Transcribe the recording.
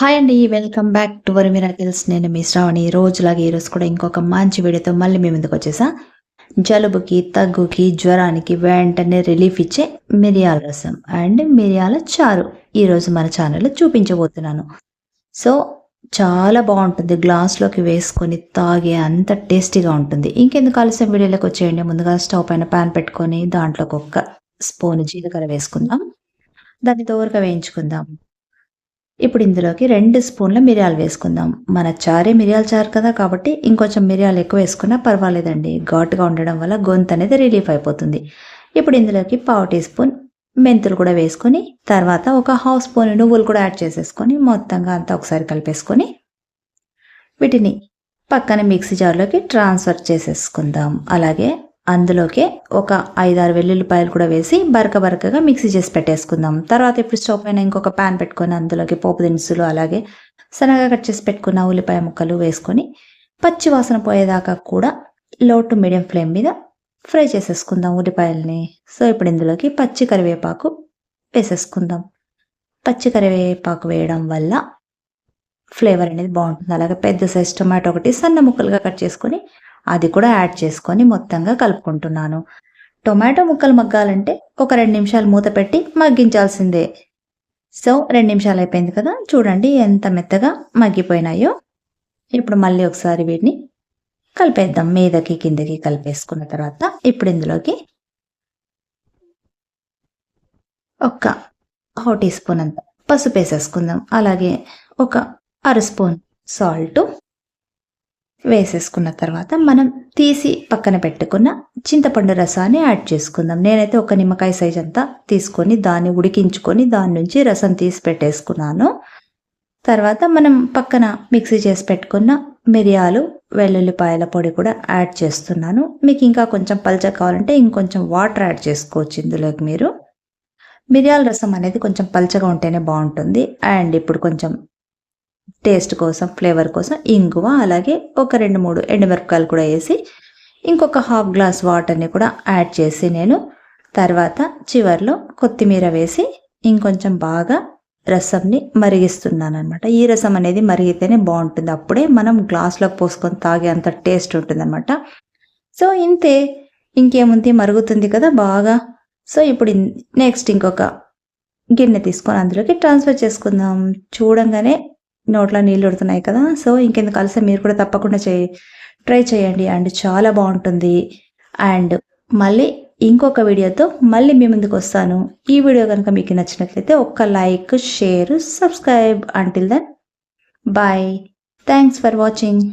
Hi అండి welcome back to our miracles నేను మీ శ్రావణి. రోజులాగా ఈరోజు కూడా ఇంకొక మంచి వీడియోతో మళ్ళీ మేము ఎందుకు వచ్చేసా. జలుబుకి తగ్గుకి జ్వరానికి వెంటనే రిలీఫ్ ఇచ్చే మిరియాల రసం అండ్ మిరియాల చారు ఈరోజు మన ఛానల్లో చూపించబోతున్నాను. సో చాలా బాగుంటుంది. గ్లాస్లోకి వేసుకొని తాగే అంత టేస్టీగా ఉంటుంది. ఇంకెందుకు ఆలస్యం? వీడియోలోకి వచ్చేయండి. ముందుగా స్టవ్ పైన ప్యాన్ పెట్టుకొని దాంట్లోకి ఒక్క స్పూన్ జీలకర్ర వేసుకుందాం. దాన్ని తోరగా వేయించుకుందాం. ఇప్పుడు ఇందులోకి రెండు స్పూన్ల మిరియాలు వేసుకుందాం. మన చారే మిరియాల చారు కదా కాబట్టి ఇంకొంచెం మిరియాలు ఎక్కువ వేసుకున్నా పర్వాలేదండి. ఘాటుగా ఉండడం వల్ల గొంతు అనేది రిలీఫ్ అయిపోతుంది. ఇప్పుడు ఇందులోకి పావు టీ స్పూన్ మెంతులు కూడా వేసుకొని తర్వాత ఒక హాఫ్ స్పూన్ నువ్వులు కూడా యాడ్ చేసేసుకొని మొత్తంగా అంతా ఒకసారి కలిపేసుకొని వీటిని పక్కన మిక్సీ జార్లోకి ట్రాన్స్ఫర్ చేసేసుకుందాం. అలాగే అందులోకే ఒక ఐదారు వెల్లుల్లిపాయలు కూడా వేసి బరక బరకగా మిక్సీ చేసి పెట్టేసుకుందాం. తర్వాత ఇప్పుడు స్టవ్ పైన ఇంకొక ప్యాన్ పెట్టుకొని అందులోకి పోపు దినుసులు అలాగే సన్నగా కట్ చేసి పెట్టుకున్న ఉల్లిపాయ ముక్కలు వేసుకొని పచ్చి వాసన పోయేదాకా కూడా లో టు మీడియం ఫ్లేమ్ మీద ఫ్రై చేసేసుకుందాం ఉల్లిపాయల్ని. సో ఇప్పుడు ఇందులోకి పచ్చి కరివేపాకు వేసేసుకుందాం. పచ్చి కరివేపాకు వేయడం వల్ల ఫ్లేవర్ అనేది బాగుంటుంది. అలాగే పెద్ద సైజ్ టొమాటో ఒకటి సన్న ముక్కలుగా కట్ చేసుకొని అది కూడా యాడ్ చేసుకొని మొత్తంగా కలుపుకుంటున్నాను. టొమాటో ముక్కలు మగ్గాలంటే ఒక రెండు నిమిషాలు మూత పెట్టి మగ్గించాల్సిందే. సో రెండు నిమిషాలు అయిపోయింది కదా. చూడండి ఎంత మెత్తగా మగ్గిపోయినాయో. ఇప్పుడు మళ్ళీ ఒకసారి వీటిని కలిపేద్దాం. మీదకి కిందకి కలిపేసుకున్న తర్వాత ఇప్పుడు ఇందులోకి ఒక హాఫ్ టీ స్పూన్ అంత పసుపు వేసేసుకుందాం. అలాగే ఒక అర స్పూన్ సాల్ట్ వేసేసుకున్న తర్వాత మనం తీసి పక్కన పెట్టుకున్న చింతపండు రసాన్ని యాడ్ చేసుకుందాం. నేనైతే ఒక నిమ్మకాయ సైజ్ అంతా తీసుకొని దాన్ని ఉడికించుకొని దాని నుంచి రసం తీసి పెట్టేసుకున్నాను. తర్వాత మనం పక్కన మిక్సీ చేసి పెట్టుకున్న మిరియాలు వెల్లుల్లిపాయల పొడి కూడా యాడ్ చేస్తున్నాను. మీకు ఇంకా కొంచెం పల్చ కావాలంటే ఇంకొంచెం వాటర్ యాడ్ చేసుకోవచ్చు ఇందులోకి మీరు. మిరియాల రసం అనేది కొంచెం పల్చగా ఉంటేనే బాగుంటుంది. అండ్ ఇప్పుడు కొంచెం టేస్ట్ కోసం ఫ్లేవర్ కోసం ఇంగువ అలాగే ఒక రెండు మూడు ఎండుమిరపకాయలు కూడా వేసి ఇంకొక హాఫ్ గ్లాస్ వాటర్ని కూడా యాడ్ చేసి నేను తర్వాత చివర్లో కొత్తిమీర వేసి ఇంకొంచెం బాగా రసంని మరిగిస్తున్నాను అనమాట ఈ రసం అనేది మరిగితేనే బాగుంటుంది. అప్పుడే మనం గ్లాస్లోకి పోసుకొని తాగే అంత టేస్ట్ ఉంటుంది అనమాట సో ఇంతే. ఇంకేముంది? మరుగుతుంది కదా బాగా. సో ఇప్పుడు నెక్స్ట్ ఇంకొక గిన్నె తీసుకొని అందులోకి ట్రాన్స్ఫర్ చేసుకుందాం. చూడంగానే నోట్లో నీళ్ళు ఉడుతున్నాయి కదా. సో ఇంకెందుకు కలిసి మీరు కూడా తప్పకుండా చేయి ట్రై చేయండి. అండ్ చాలా బాగుంటుంది. అండ్ మళ్ళీ ఇంకొక వీడియోతో మళ్ళీ మీ ముందుకు వస్తాను. ఈ వీడియో కనుక మీకు నచ్చినట్లయితే ఒక్క like share subscribe. Until then bye thanks for watching